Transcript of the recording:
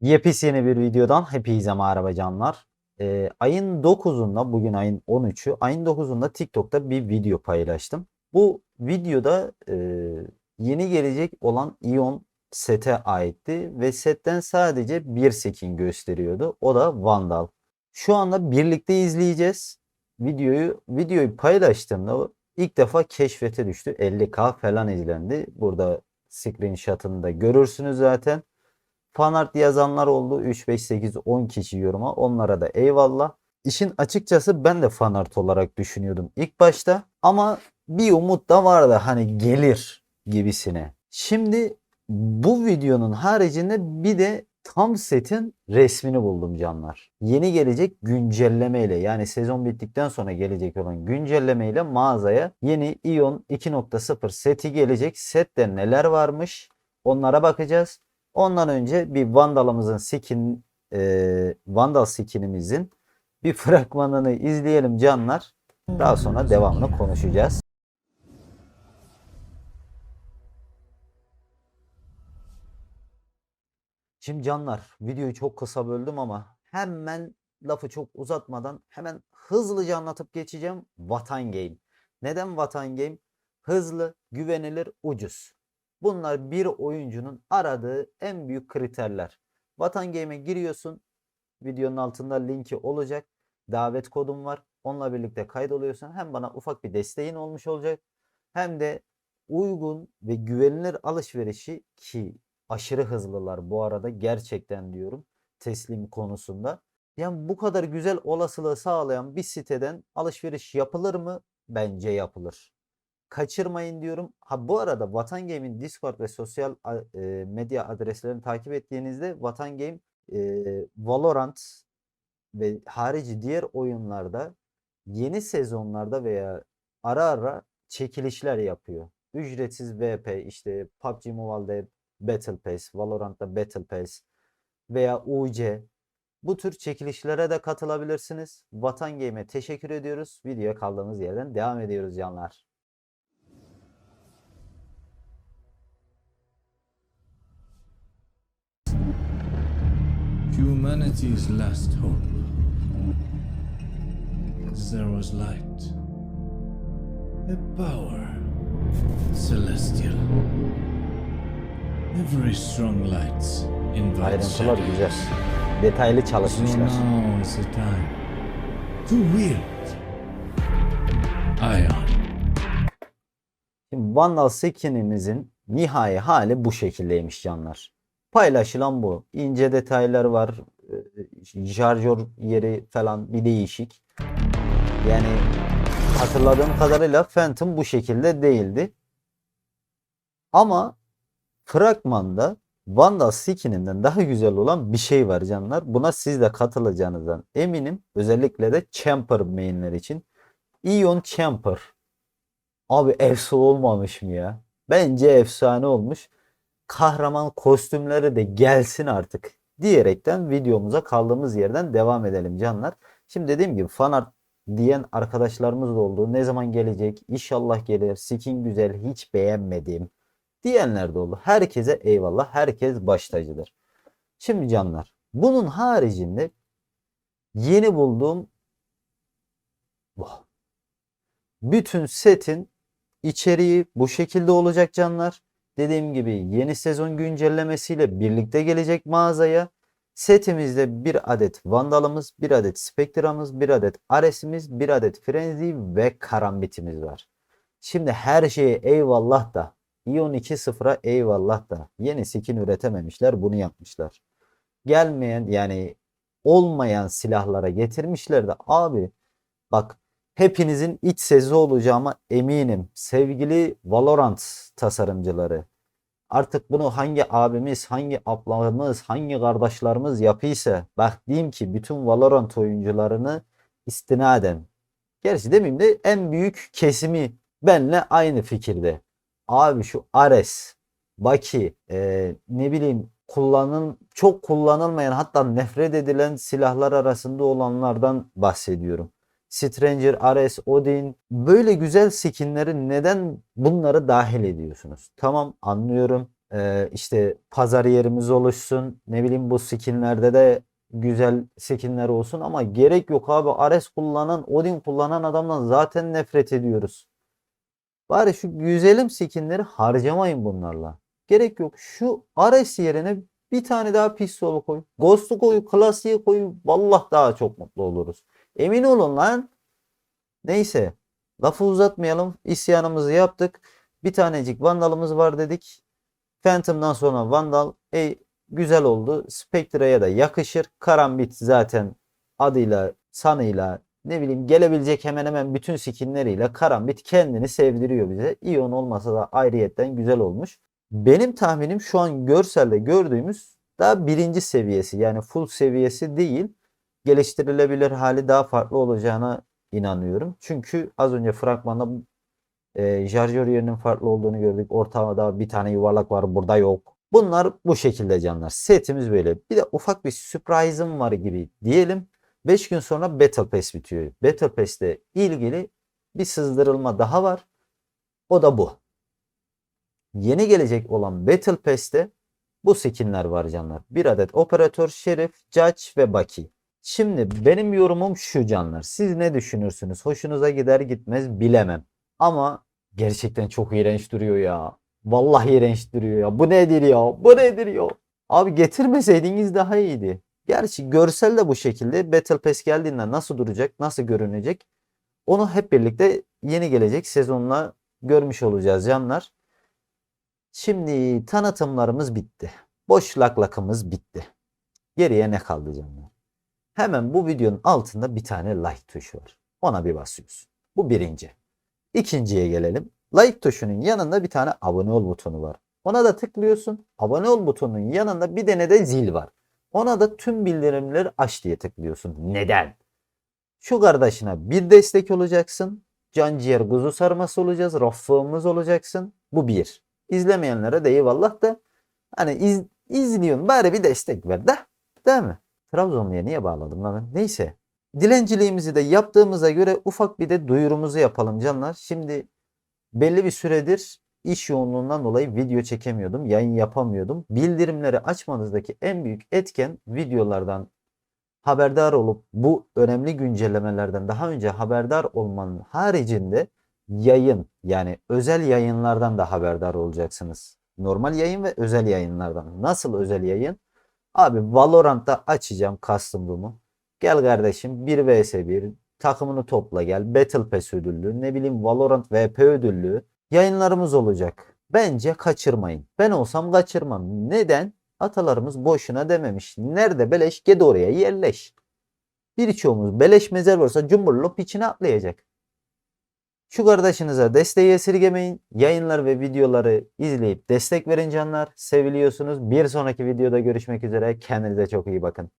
Yepyeni bir videodan hepinize merhaba canlar. Ee, ayın 9'unda bugün ayın 13'ü ayın 9'unda TikTok'ta bir video paylaştım. Bu videoda e, yeni gelecek olan Ion sete aitti ve setten sadece bir skin gösteriyordu. O da Vandal. Şu anda birlikte izleyeceğiz. Videoyu videoyu paylaştığımda ilk defa keşfete düştü. 50k falan izlendi. Burada screenshot'ını da görürsünüz zaten. Fanart yazanlar oldu. 3, 5, 8, 10 kişi yoruma. Onlara da eyvallah. İşin açıkçası ben de fanart olarak düşünüyordum ilk başta. Ama bir umut da vardı hani gelir gibisine. Şimdi bu videonun haricinde bir de tam setin resmini buldum canlar. Yeni gelecek güncellemeyle yani sezon bittikten sonra gelecek olan güncellemeyle mağazaya yeni Ion 2.0 seti gelecek. Sette neler varmış onlara bakacağız. Ondan önce bir Vandal'ımızın skin e, Vandal skinimizin bir fragmanını izleyelim canlar. Daha sonra devamını konuşacağız. Şimdi canlar videoyu çok kısa böldüm ama hemen lafı çok uzatmadan hemen hızlıca anlatıp geçeceğim. Vatan Game. Neden Vatan Game? Hızlı, güvenilir, ucuz. Bunlar bir oyuncunun aradığı en büyük kriterler. Vatan Game'e giriyorsun. Videonun altında linki olacak. Davet kodum var. Onunla birlikte kaydoluyorsun. Hem bana ufak bir desteğin olmuş olacak. Hem de uygun ve güvenilir alışverişi ki aşırı hızlılar bu arada gerçekten diyorum teslim konusunda. Yani bu kadar güzel olasılığı sağlayan bir siteden alışveriş yapılır mı? Bence yapılır kaçırmayın diyorum. Ha bu arada Vatan Game'in Discord ve sosyal e, medya adreslerini takip ettiğinizde Vatan Game e, Valorant ve harici diğer oyunlarda yeni sezonlarda veya ara ara çekilişler yapıyor. Ücretsiz VP işte PUBG Mobile'de Battle Pass, Valorant'ta Battle Pass veya UC bu tür çekilişlere de katılabilirsiniz. Vatan Game'e teşekkür ediyoruz. Videoya kaldığımız yerden devam ediyoruz canlar. Humanity's last hope. There was light. A power. Celestial. Every strong light invites Ayrıntılar güzel. Detaylı So çalışmışlar. now is the time to wield Ion. Şimdi Vandal skinimizin nihai hali bu şekildeymiş canlar. Paylaşılan bu. İnce detaylar var. Ee, Şarjör yeri falan bir değişik. Yani hatırladığım kadarıyla Phantom bu şekilde değildi. Ama fragmanda Vandal skininden daha güzel olan bir şey var canlar. Buna siz de katılacağınızdan eminim. Özellikle de Champer mainler için. Ion Champer. Abi efsane olmamış mı ya? Bence efsane olmuş. Kahraman kostümleri de gelsin artık diyerekten videomuza kaldığımız yerden devam edelim canlar. Şimdi dediğim gibi fanart diyen arkadaşlarımız da oldu. Ne zaman gelecek? İnşallah gelir. Skin güzel, hiç beğenmedim diyenler de oldu. Herkese eyvallah. Herkes baş tacıdır. Şimdi canlar, bunun haricinde yeni bulduğum bütün setin İçeriği bu şekilde olacak canlar. Dediğim gibi yeni sezon güncellemesiyle birlikte gelecek mağazaya. Setimizde bir adet Vandal'ımız, bir adet Spectre'ımız, bir adet Ares'imiz, bir adet Frenzy ve Karambit'imiz var. Şimdi her şeye eyvallah da Ion 2.0'a eyvallah da yeni skin üretememişler bunu yapmışlar. Gelmeyen yani olmayan silahlara getirmişler de abi bak hepinizin iç sezi olacağıma eminim. Sevgili Valorant tasarımcıları. Artık bunu hangi abimiz, hangi ablamız, hangi kardeşlerimiz yapıysa bak diyeyim ki bütün Valorant oyuncularını istinaden. Gerçi demeyeyim de en büyük kesimi benle aynı fikirde. Abi şu Ares, Baki, e, ne bileyim kullanın çok kullanılmayan hatta nefret edilen silahlar arasında olanlardan bahsediyorum. Stranger, Ares, Odin böyle güzel skinleri neden bunları dahil ediyorsunuz? Tamam anlıyorum. Ee, işte pazar yerimiz oluşsun. Ne bileyim bu skinlerde de güzel skinler olsun ama gerek yok abi. Ares kullanan, Odin kullanan adamdan zaten nefret ediyoruz. Bari şu güzelim skinleri harcamayın bunlarla. Gerek yok. Şu Ares yerine bir tane daha pistol koy. Ghost'u koy, klasiği koy. Vallahi daha çok mutlu oluruz. Emin olun lan. Neyse. Lafı uzatmayalım. İsyanımızı yaptık. Bir tanecik Vandal'ımız var dedik. Phantom'dan sonra Vandal e, güzel oldu. Spectre'ye de yakışır. Karambit zaten adıyla, sanıyla ne bileyim gelebilecek hemen hemen bütün skinleriyle Karambit kendini sevdiriyor bize. Ion olmasa da ayrıyetten güzel olmuş. Benim tahminim şu an görselde gördüğümüz daha birinci seviyesi yani full seviyesi değil. Geliştirilebilir hali daha farklı olacağına inanıyorum. Çünkü az önce fragmanda e, şarjör yerinin farklı olduğunu gördük. Ortada bir tane yuvarlak var burada yok. Bunlar bu şekilde canlar. Setimiz böyle. Bir de ufak bir sürprizim var gibi diyelim. 5 gün sonra Battle Pass bitiyor. Battle Pass ilgili bir sızdırılma daha var. O da bu. Yeni gelecek olan Battle Pass'te bu skinler var canlar. Bir adet operatör, şerif, judge ve baki. Şimdi benim yorumum şu canlar. Siz ne düşünürsünüz? Hoşunuza gider gitmez bilemem. Ama gerçekten çok iğrenç duruyor ya. Vallahi iğrenç duruyor ya. Bu nedir ya? Bu nedir ya? Abi getirmeseydiniz daha iyiydi. Gerçi görsel de bu şekilde. Battle Pass geldiğinde nasıl duracak, nasıl görünecek? Onu hep birlikte yeni gelecek sezonla görmüş olacağız canlar. Şimdi tanıtımlarımız bitti. Boş laklakımız bitti. Geriye ne kaldı canlar? Hemen bu videonun altında bir tane like tuşu var. Ona bir basıyorsun. Bu birinci. İkinciye gelelim. Like tuşunun yanında bir tane abone ol butonu var. Ona da tıklıyorsun. Abone ol butonunun yanında bir tane de zil var. Ona da tüm bildirimleri aç diye tıklıyorsun. Neden? Şu kardeşine bir destek olacaksın. Can ciğer kuzu sarması olacağız. Raffığımız olacaksın. Bu bir. İzlemeyenlere de eyvallah da hani iz, izliyorsun bari bir destek ver de. Değil mi? Trabzonlu'ya niye bağladım lan? Neyse. Dilenciliğimizi de yaptığımıza göre ufak bir de duyurumuzu yapalım canlar. Şimdi belli bir süredir iş yoğunluğundan dolayı video çekemiyordum, yayın yapamıyordum. Bildirimleri açmanızdaki en büyük etken videolardan haberdar olup bu önemli güncellemelerden daha önce haberdar olmanın haricinde yayın yani özel yayınlardan da haberdar olacaksınız. Normal yayın ve özel yayınlardan. Nasıl özel yayın? Abi Valorant'ta açacağım custom room'u. Gel kardeşim 1 vs 1 takımını topla gel. Battle Pass ödüllü ne bileyim Valorant VP ödüllü yayınlarımız olacak. Bence kaçırmayın. Ben olsam kaçırmam. Neden? Atalarımız boşuna dememiş. Nerede beleş ged oraya yerleş. Birçoğumuz beleş mezar varsa cumburlop içine atlayacak. Şu kardeşinize desteği esirgemeyin. Yayınlar ve videoları izleyip destek verin canlar. Seviliyorsunuz. Bir sonraki videoda görüşmek üzere. Kendinize çok iyi bakın.